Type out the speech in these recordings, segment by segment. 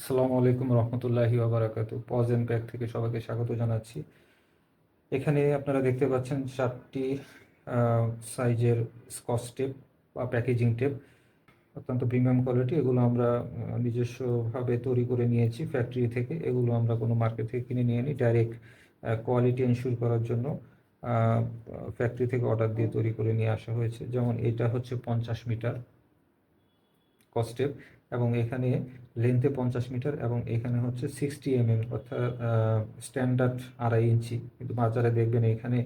আসসালামু আলাইকুম রহমতুল্লাহি ওবরাকাতু পজ এন্ড প্যাক থেকে সবাইকে স্বাগত জানাচ্ছি। এখানে আপনারা দেখতে পাচ্ছেন চারটি সাইজের স্কচ টেপ বা প্যাকেজিং টেপ অত্যন্ত প্রিমিয়াম কোয়ালিটি এগুলো আমরা নিজস্বভাবে তৈরি করে নিয়েছি ফ্যাক্টরি থেকে। এগুলো আমরা কোনো মার্কেট থেকে কিনে নিয়ে নিই ডাইরেক্ট কোয়ালিটি এনশিওর করার জন্য ফ্যাক্টরি থেকে অর্ডার দিয়ে তৈরি করে নিয়ে আসা হয়েছে। যেমন এটা হচ্ছে পঞ্চাশ মিটার। কস্টেপ এবং এখানে লেন্থে পঞ্চাশ মিটার এবং এখানে হচ্ছে সিক্সটি এমএম অর্থাৎ স্ট্যান্ডার্ড আড়াই ইঞ্চি। কিন্তু বাজারে দেখবেন এখানে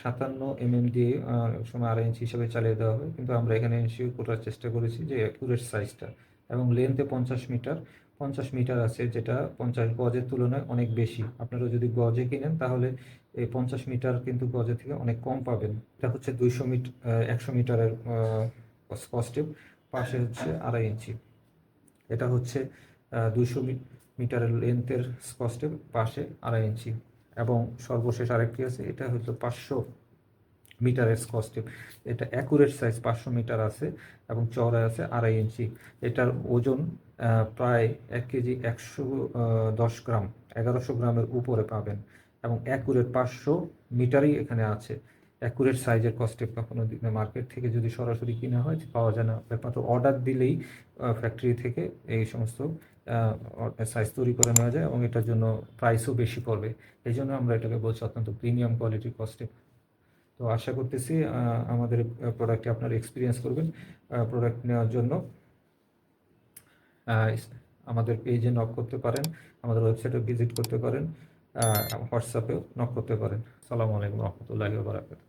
সাতান্ন এমএম দিয়ে আহ, সময় আড়াই ইঞ্চি হিসাবে চালিয়ে দেওয়া হয় কিন্তু আমরা এখানে এনশিওর করার চেষ্টা করেছি যে অ্যাকুরেট সাইজটা এবং লেন্থে পঞ্চাশ মিটার পঞ্চাশ মিটার আছে যেটা পঞ্চাশ গজের তুলনায় অনেক বেশি। আপনারা যদি গজে কিনেন তাহলে এই পঞ্চাশ মিটার কিন্তু গজে থেকে অনেক কম পাবেন। এটা হচ্ছে দুইশো মিটার একশো মিটারের স্কস্টেপ পাশে হচ্ছে আড়াই ইঞ্চি। এটা হচ্ছে দুইশো মিটারের লেন্থের স্কস্টেপ পাশে আড়াই ইঞ্চি এবং সর্বশেষ আরেকটি আছে, এটা হচ্ছে পাঁচশো মিটারের স্কস্টেপ এটা অ্যাকুরেট সাইজ পাঁচশো মিটার আছে এবং চওড়া আছে আড়াই ইঞ্চি। এটার ওজন প্রায় এক কেজি একশো দশ গ্রাম, এগারোশো গ্রামের উপরে পাবেন এবং অ্যাকুরেট পাঁচশো মিটারই এখানে আছে। অ্যাকুরেট সাইজের কস্টেপ কখনো মার্কেট থেকে যদি সরাসরি কিনা হয়, পাওয়া যায় না। একমাত্র অর্ডার দিলেই ফ্যাক্টরি থেকে এই সমস্ত সাইজ তৈরি করে নেওয়া যায় এবং এটার জন্য প্রাইসও বেশি পড়বে। এই জন্য আমরা এটাকে বলছি অত্যন্ত প্রিমিয়াম কোয়ালিটির কস্টেপ তো আশা করতেছি আমাদের প্রোডাক্টে আপনারা এক্সপিরিয়েন্স করবেন। প্রোডাক্ট নেওয়ার জন্য আমাদের পেজে নক করতে পারেন, আমাদের ওয়েবসাইটে ভিজিট করতে পারেন হোয়াটসঅ্যাপেও নক করতে পারেন। সালামু আলাইকুম রহমতুল্লাহি বারাকাতুহু।